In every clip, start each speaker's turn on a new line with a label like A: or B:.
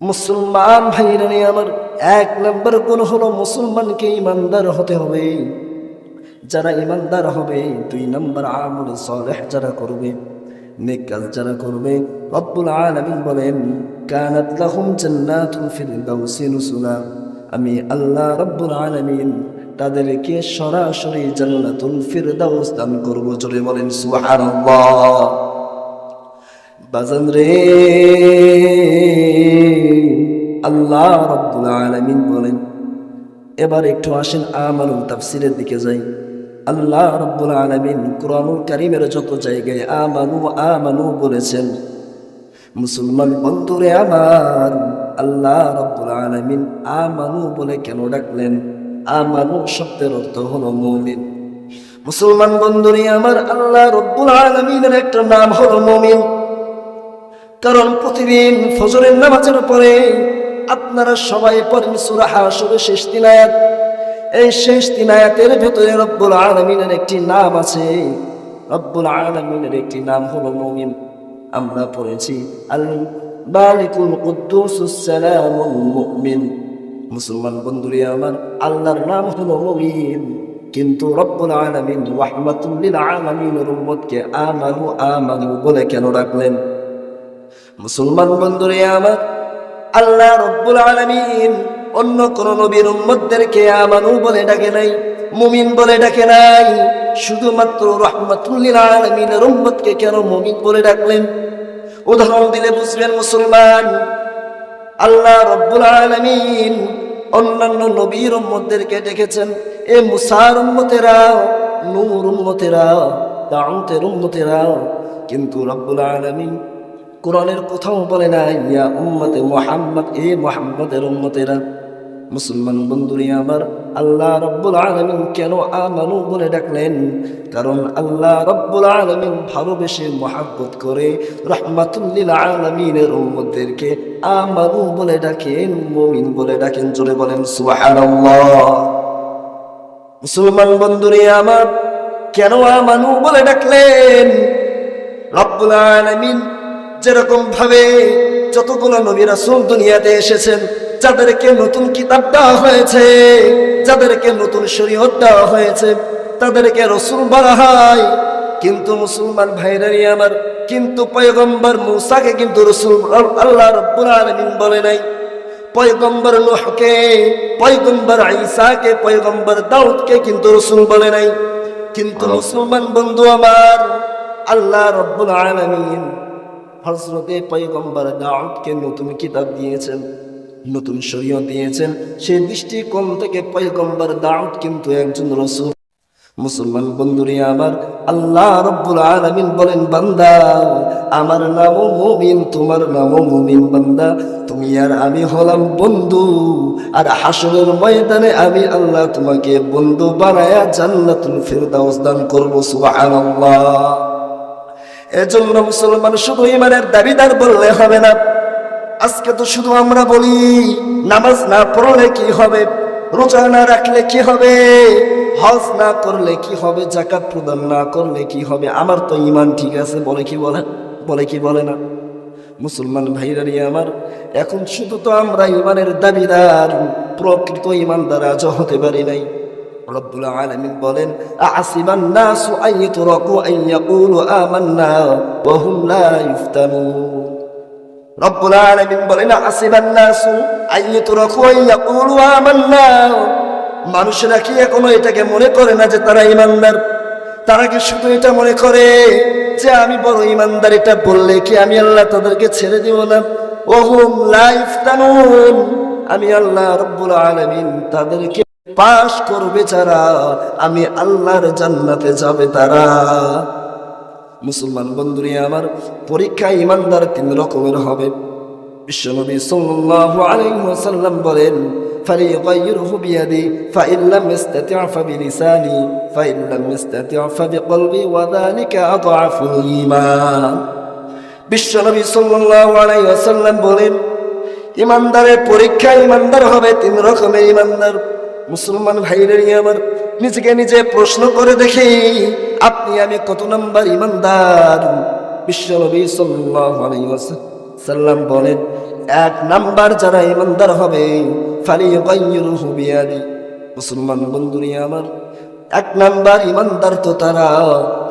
A: মুসলমান ভাইরা নিয়ে আমার এক নম্বর গুণ হলো মুসলমানকে ইমানদার হতে হবে। যারা ইমানদার হবে, দুই নম্বর আমল সলেহ যারা করবে, নেক কাজ যারা করবে, রব্বুল আলামিন বলেন, কানাত লাহুম জান্নাতুল ফিরদাউসি নুসুলা। আমি আল্লাহ রব্বুল আলামিন তাদেরকে সরাসরি জান্নাতুল ফিরদাউস দান করব, জোরে বলেন সুবহানাল্লাহ। বাজান রে। আল্লাহ রব্বুল আলামিন বলেন, এবার একটু আসেন আমানুল তাফসিরের দিকে যাই। আল্লাহ রব্বুল আলামিন কোরআনুল কারীমের যত জায়গায় আমানু আমানু বলেছেন, মুসলমান বন্ধুরে আমার, আল্লাহ রব্বুল আলামিন আমানু বলে কেন ডাকলেন? আমানু শব্দের অর্থ হলো মুমিন। মুসলমান বন্ধুরে আমার আল্লাহ রব্বুল আলামিনের একটা নাম হলো মুমিন। কারণ প্রতিদিন ফজরের নামাজের পরে আপনারা সবাই পড়েন সূরা হাসরের শেষ তিন আয়াত এই শেষ তিন আয়াতের ভেতরে রব্বুল আলামিনের একটি নাম আছে। রব্বুল আলামিনের একটি নাম হলো মমিন। আমরা পড়েছি মুসলমান বন্ধুরি আমার, আল্লাহর নাম হলো মুমিন। কিন্তু রব্বুল আলামিন রাহমাতুল লিল আলামিনের উম্মতকে আমানু আমানু বলে কেন রাখলেন মুসলমান বন্ধুরে আমার, আল্লাহ রব্বুল আলমিন অন্য কোন নবীর উম্মতদেরকে আমানু বলে ডাকে নাই, মুমিন বলে ডাকে নাই, শুধুমাত্র রহমাতুল্লিল আলামিনের উম্মতকে কেন মুমিন বলে ডাকলেন? উদাহরণ দিলে বুঝবেন মুসলমান, আল্লাহ রব্বুল আলামিন অন্যান্য নবীর উম্মতদেরকে ডেকেছেন, এ মুসার উম্মতেরা নূর উম্মতেরা দাউতের উম্মতেরা কিন্তু রব্বুল আলামিন কোরআনের কোথাও বলে না ইয়া উম্মতে মোহাম্মদ, এ মোহাম্মদের উম্মতেরা, মুসলমান বন্ধুরি আমার, আল্লাহ রব্বুল আলমিন কেন আমানু বলে ডাকলেন? কারণ আল্লাহ রব্বুল আলমিন ভালোবেসে মহাব্বত করে রহমাতুল্লিল আলমিনের উম্মতদেরকে আমানু বলে ডাকেন, মমিন বলে ডাকেন, জোরে বলেন, সুবহানাল্লাহ। মুসলমান বন্ধুরি আমার, কেন আমানু বলে ডাকলেন? রব্বুল আলমিন যেরকম ভাবে যতগুলো নবী রাসূল দুনিয়াতে এসেছেন যাদেরকে নতুন কিতাব দেওয়া হয়েছে যাদেরকে নতুন শরীয়ত দেওয়া হয়েছে তাদেরকে রসুল বলা হয়। কিন্তু মুসলমান ভাইরানি আমার কিন্তু পয়গম্বর মুসাকে কিন্তু রসুল আল্লাহ রব্বুল আলামিন বলে নাই। পয়গম্বর নোহকে পয়গম্বর ঈসাকে পয়গম্বর দাউদকে কিন্তু রসুল বলে নাই। কিন্তু মুসলমান বন্ধু আমার আল্লাহ রব্বুল আলামিন হজরতে পয়গম্বর দাউদকে নতুন কিতাব দিয়েছেন, নতুন শরীয়ত দিয়েছেন। সেই দৃষ্টিকোণ থেকে পয়গম্বর দাউদ কিন্তু একজন রসুল। মুসলমান বন্ধুরে আমার আল্লাহ রব্বুল আলামিন বলেন, বান্দা, আমার নামও মুমিন, তোমার নামও মুমিন বান্দা। তুমি আর আমি হলাম বন্ধু, আর হাসরের ময়দানে আমি আল্লাহ তোমাকে বন্ধু বানায়া জান্নাতুল ফিরদাউস দান করব, সুবহানাল্লাহ। এজন্য মুসলমান শুধু ইমানের দাবিদার বললে হবে না। আজকে তো শুধু আমরা বলি, নামাজ না পড়লে কি হবে? রোজা না রাখলে কি হবে? হজ না করলে কি হবে? জাকাত প্রদান না করলে কি হবে? আমার তো ইমান ঠিক আছে, বলে কি বলে? বলে কি বলে না? মুসলমান ভাইরানি আমার, এখন শুধু তো আমরা ইমানের দাবিদার, প্রকৃত ইমানদার আজ হতে পারি নাই। রব্বুল আলামিন বলেন ইফতানুন। রব্বুল বলেন আমান্না। মানুষেরা কি এখনও এটাকে মনে করে না যে তারা ইমানদার? তারা কি শুধু এটা মনে করে যে আমি বড় ইমানদার, এটা বললে কি আমি আল্লাহ তাদেরকে ছেড়ে দিব না? ওহুম লাইফ ইফতানুন। আমি আল্লাহ রব্বুল আলামিন তাদেরকে পাশ করবে যারা আমি আল্লাহর জান্নাতে যাবে তারা মুসলমান বন্ধুরি আমার পরীক্ষা ইমানদার তিন রকমের হবে বিশ্বনবী সাল্লাল্লাহু আলাইহি ওয়াসাল্লাম বলেন فليغيره بيدي فإن لم يستطع فبلساني فإن لم يستطع فبقلبي وذلك أضعف الإيمان বিশ্বনবী সাল্লাল্লাহু আলাইহি ওয়াসাল্লাম বলেন ইমানদারের পরীক্ষা ইমানদার হবে তিন রকমের ইমানদার মুসলমান ভাইরের আমার নিজেকে নিজে প্রশ্ন করে দেখি, আপনি আমি কত নম্বর ইমানদার? বিশ্বনবী ওয়াসাল্লাম বলেন, এক নাম্বার যারা ইমানদার হবে মুসলমান বন্ধুরি আমার এক নাম্বার ইমানদার তো তারা,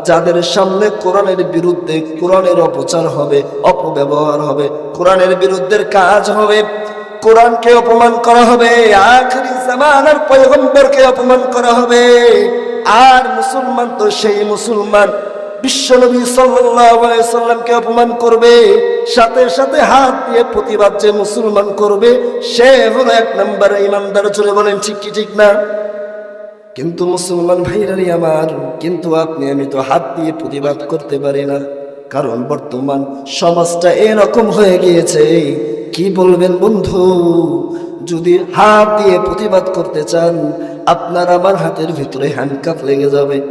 A: যাদের সামনে কোরআনের বিরুদ্ধে কোরআনের অপচার হবে, অপব্যবহার হবে, কোরআনের বিরুদ্ধে কাজ হবে কোরআনকে অপমান করা হবে, আখরি জামানার পয়গম্বরকে অপমান করা হবে। আর মুসলমান তো সেই মুসলমান বিশ্বনবী সাল্লামকে অপমান করবে, সাথে সাথে হাত দিয়ে প্রতিবাদ যে মুসলমান করবে, সে হলো এক নম্বর ইমানদার। চলে বলেন, ঠিক কি ঠিক না? কিন্তু মুসলমান ভাইরারি আমার, কিন্তু আপনি, আমি তো হাত দিয়ে প্রতিবাদ করতে পারি না। কারণ বর্তমান সমাজটা এরকম হয়ে গিয়েছে কি বলবেন বন্ধু? যদি হাত দিয়ে প্রতিবাদ করতে চান, আপনার আমার হাতের ভিতরে হ্যান্ডকাপ লেগে যাবে।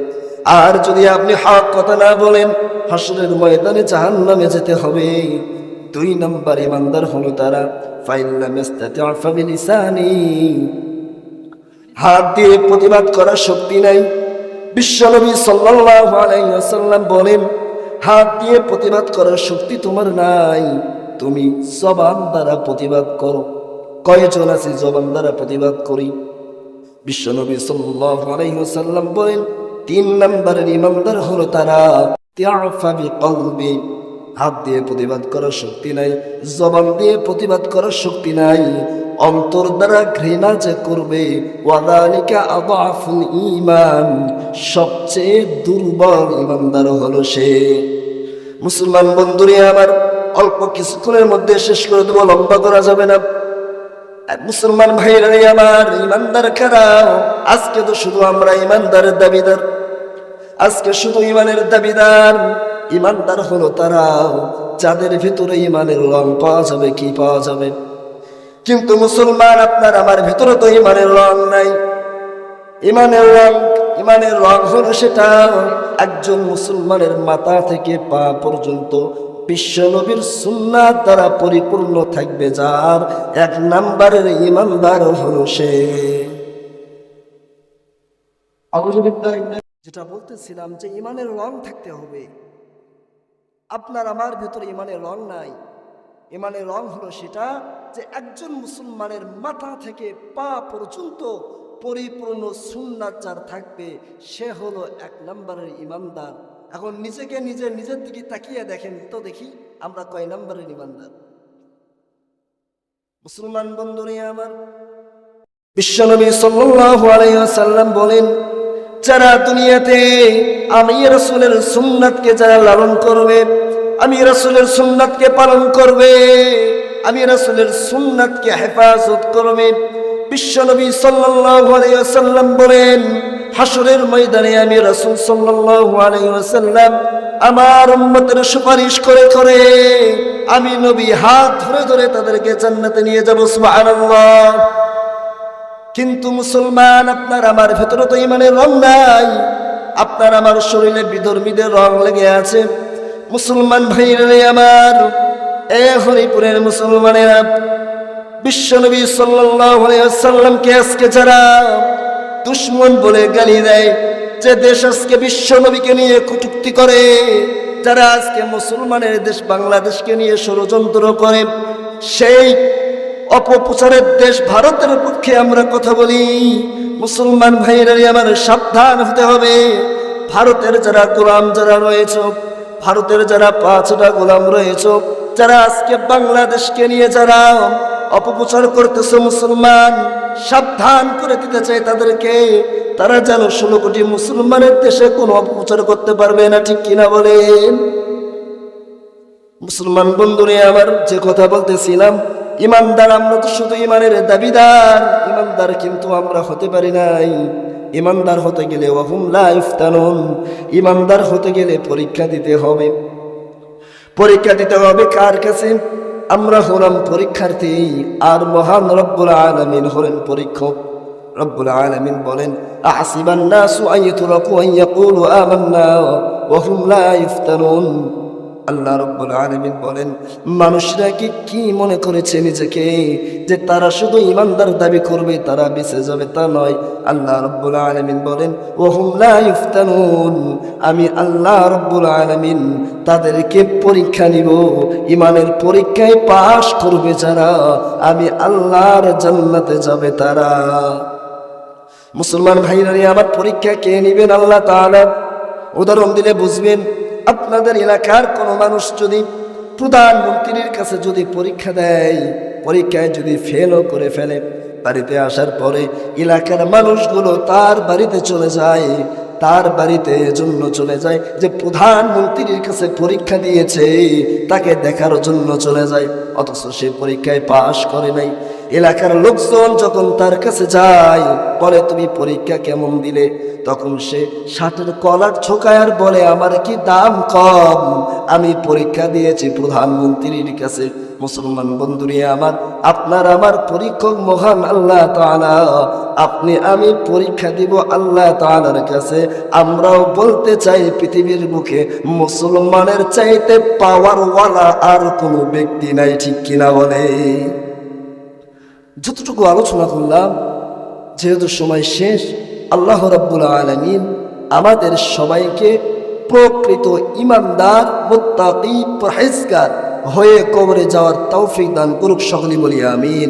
A: আর যদি আপনি হক কথা না বলেন, হাসরের ময়দানে জাহান নামে যেতে হবে। দুই নম্বর ইমানদার হলো তারা ফাইল্লাম ইস্তাতি হাত দিয়ে প্রতিবাদ করার শক্তি নাই। বিশ্বনবী ওয়াসাল্লাম বলেন, হাত দিয়ে প্রতিবাদ করার শক্তি তোমার নাই। তুমি জবান দ্বারা প্রতিবাদ করো। কয়জন আছে জবান দ্বারা প্রতিবাদ করি? বিশ্বনবী ওয়াসাল্লাম বলেন, তিন নম্বরের ইমানদার হলো তারা হাত দিয়ে প্রতিবাদ করার শক্তি নাই, জবান দিয়ে প্রতিবাদ করার শক্তি নাই। অন্তর দ্বারা ঘৃণা যে করবে ইমান সবচেয়ে দুর্বল ইমানদার হলো সে। মুসলমান বন্ধুরে, আমার অল্প কিছুক্ষণের মধ্যে শেষ করে দেবো, লম্বা করা যাবে না। আর মুসলমান ভাইরা আমার ইমানদার খারাপ আজকে তো শুধু আমরা ইমানদারের দাবিদার। আজকে শুধু ইমানের দাবিদার, ইমানদার হলো তারাও যাদের ভিতরে ইমানের রং পাওয়া যাবে, কি পাওয়া যাবে? কিন্তু মুসলমান, আপনার আমার ভিতরে তো ইমানের রং নাই। ইমানের রং ইমানের রং হলো সেটা, একজন মুসলমানের মাথা থেকে পা পর্যন্ত বিশ্ব নবীর সুন্নাত দ্বারা পরিপূর্ণ থাকবে যার এক নাম্বারের ইমানদার হলো সে। যেটা বলতেছিলাম যে ইমানের রং থাকতে হবে। আপনার আমার ভেতরে ইমানের রং নাই। ইমানের রং হলো সেটা যে একজন মুসলমানের মাথা থেকে পা পর্যন্ত পরিপূর্ণ সুন্নাত যার থাকবে সে হলো এক নম্বরের ইমানদার। এখন নিজেকে নিজে নিজের দিকে তাকিয়ে দেখেন, তো দেখি আমরা কয় নম্বরের ইমানদার। মুসলমান বন্ধুরে আমার বিশ্বনবী ওয়াসাল্লাম বলেন, যারা দুনিয়াতে আমি রাসূলের সুন্নাতকে যারা লালন করবে, আমি রাসূলের সুন্নাতকে পালন করবে, আমি রাসূলের সুন্নাতকে হেফাজত করবে বিশ্বনবী ওয়াসাল্লাম বলেন হাসরের ময়দানে আমি রাসূল ওয়াসাল্লাম আমার উম্মতের সুপারিশ করে করে আমি নবী হাত ধরে ধরে তাদেরকে জান্নাতে নিয়ে যাব, সুবহানাল্লাহ। কিন্তু মুসলমান, আপনার আমার ভেতরে তো ইমানের রং নাই, আপনার আমার শরীরে বিধর্মীদের রং লেগে আছে। মুসলমান ভাইরে আমার এ হরিপুরের মুসলমানেরা বিশ্বনবী ওয়াসাল্লামকে আজকে যারা দুশ্মন বলে গালি দেয়, যে দেশ আজকে বিশ্বনবীকে নিয়ে কটূক্তি করে, যারা আজকে মুসলমানের দেশ বাংলাদেশকে নিয়ে ষড়যন্ত্র করে, সেই অপপ্রচারের দেশ ভারতের পক্ষে আমরা কথা বলি। মুসলমান ভাইয়েরা আমার সাবধান হতে হবে। ভারতের যারা গোলাম যারা রয়েছে, ভারতের যারা পাঁচটা গোলাম রয়েছে, যারা আজকে বাংলাদেশকে নিয়ে যারা অপপ্রচার করতেছে মুসলমান। সাবধান করে দিতে চাই তাদেরকে। তারা যেন ষোলো কোটি মুসলমানের দেশে কোনো অপপ্রচার করতে পারবে না, ঠিক কিনা বলেন? মুসলমান বন্ধুরে, আমার যে কথা বলতেছিলাম, ইমানদার আমরা তো শুধু ইমানের দাবিদার। ইমানদার কিন্তু আমরা হতে পারি নাই। ইমানদার হতে গেলে ওহুম লাইফতানুন ইমানদার হতে গেলে পরীক্ষা দিতে হবে। পরীক্ষা দিতে হবে কার কাছে? আমরা হলাম পরীক্ষার্থী আর মহান রব্বুল আলামিন হলেন পরীক্ষক। রব্বুল আলামিন বলেন, আহসিবান নাসু আন ইতরাকু আন ইয়াকুলু আমান্না ওয়া হুম লা ইফতানুন। আল্লাহ রব্বুল আলমিন বলেন, মানুষরা কি কি মনে করেছে নিজেকে যে তারা শুধু ইমানদার দাবি করবে, তারা বেঁচে যাবে তা নয়। আল্লাহ রব্বুল আলমিন বলেন, ওহুম লা ইফতানুন আমি আল্লাহ রব্বুল আলমিন তাদেরকে পরীক্ষা নিব ইমানের পরীক্ষায় পাশ করবে যারা, আমি আল্লাহর জান্নাতে যাবে তারা। মুসলমান ভাইরা আমার পরীক্ষা কে নিবেন আল্লাহ তাআলা? উদাহরণ দিলে বুঝবেন আপনাদের এলাকার কোনো মানুষ যদি প্রধানমন্ত্রীর কাছে যদি পরীক্ষা দেয়, পরীক্ষায় যদি ফেলও করে ফেলে, বাড়িতে আসার পরে এলাকার মানুষগুলো তার বাড়িতে চলে যায়, তার বাড়িতে জন্য চলে যায় যে প্রধানমন্ত্রীর কাছে পরীক্ষা দিয়েছে, তাকে দেখার জন্য চলে যায়। অথচ সে পরীক্ষায় পাশ করে নাই। এলাকার লোকজন যখন তার কাছে যায়, বলে, তুমি পরীক্ষা কেমন দিলে? তখন সে ষাটের কলার ছোকায় আর বলে, আমার কি দাম কম? আমি পরীক্ষা দিয়েছি প্রধানমন্ত্রীর কাছে। মুসলমান বন্ধুরে আমার, আপনার আমার পরীক্ষক মহান আল্লাহ তাআলা। আপনি, আমি পরীক্ষা দিব আল্লাহ তাআলার কাছে। আমরাও বলতে চাই পৃথিবীর মুখে মুসলমানের চাইতে পাওয়ার পাওয়ারওয়ালা আর কোনো ব্যক্তি নাই ঠিক কিনা বলে। যতটুকু আলোচনা করলাম, যেহেতু সময় শেষ, আল্লাহ রাব্বুল আলমিন আমাদের সবাইকে প্রকৃত ইমানদার মোত্তাকি, পরহেজগার হয়ে কবরে যাওয়ার তৌফিক দান করুক সকলে বলি আমিন।